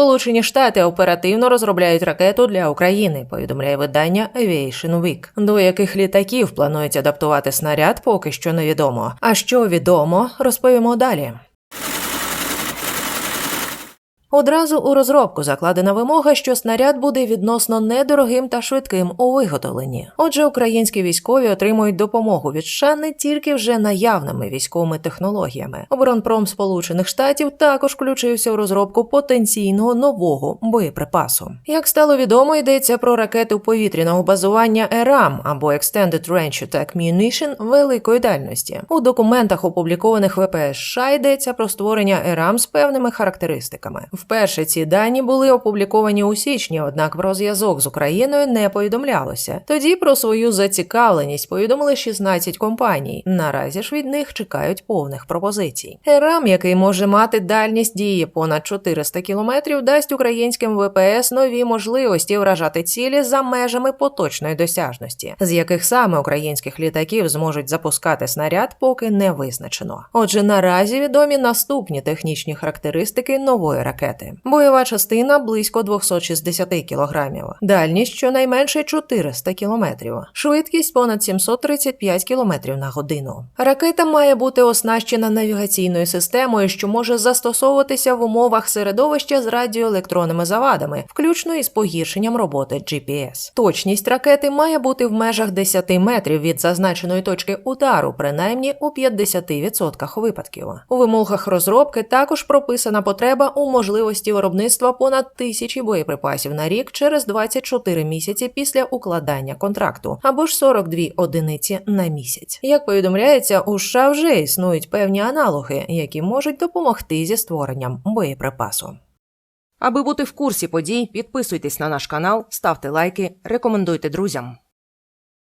Сполучені Штати оперативно розробляють ракету для України. Повідомляє видання Aviation Week. До яких літаків планують адаптувати снаряд, поки що невідомо. А що відомо, розповімо далі. Одразу у розробку закладена вимога, що снаряд буде відносно недорогим та швидким у виготовленні. Отже, українські військові отримують допомогу від США не тільки вже наявними військовими технологіями. Оборонпром Сполучених Штатів також включився у розробку потенційного нового боєприпасу. Як стало відомо, йдеться про ракету повітряного базування ЕРАМ або Extended Range Attack Munition великої дальності. У документах, опублікованих ВПС США, йдеться про створення ЕРАМ з певними характеристиками. Вперше ці дані були опубліковані у січні, однак про зв'язок з Україною не повідомлялося. Тоді про свою зацікавленість повідомили 16 компаній. Наразі ж від них чекають повних пропозицій. ЕРАМ, який може мати дальність дії понад 400 кілометрів, дасть українським ВПС нові можливості вражати цілі за межами поточної досяжності, з яких саме українських літаків зможуть запускати снаряд, поки не визначено. Отже, наразі відомі наступні технічні характеристики нової ракети. Бойова частина близько 260 кілограмів, дальність щонайменше 400 кілометрів, швидкість понад 735 кілометрів на годину. Ракета має бути оснащена навігаційною системою, що може застосовуватися в умовах середовища з радіоелектронними завадами, включно із погіршенням роботи GPS. Точність ракети має бути в межах 10 метрів від зазначеної точки удару, принаймні у 50% випадків. У вимогах розробки також прописана потреба у можливості виробництва понад тисячі боєприпасів на рік через 24 місяці після укладання контракту, або ж 42 одиниці на місяць. Як повідомляється, у США вже існують певні аналоги, які можуть допомогти зі створенням боєприпасу. Аби бути в курсі подій, підписуйтесь на наш канал, ставте лайки, рекомендуйте друзям.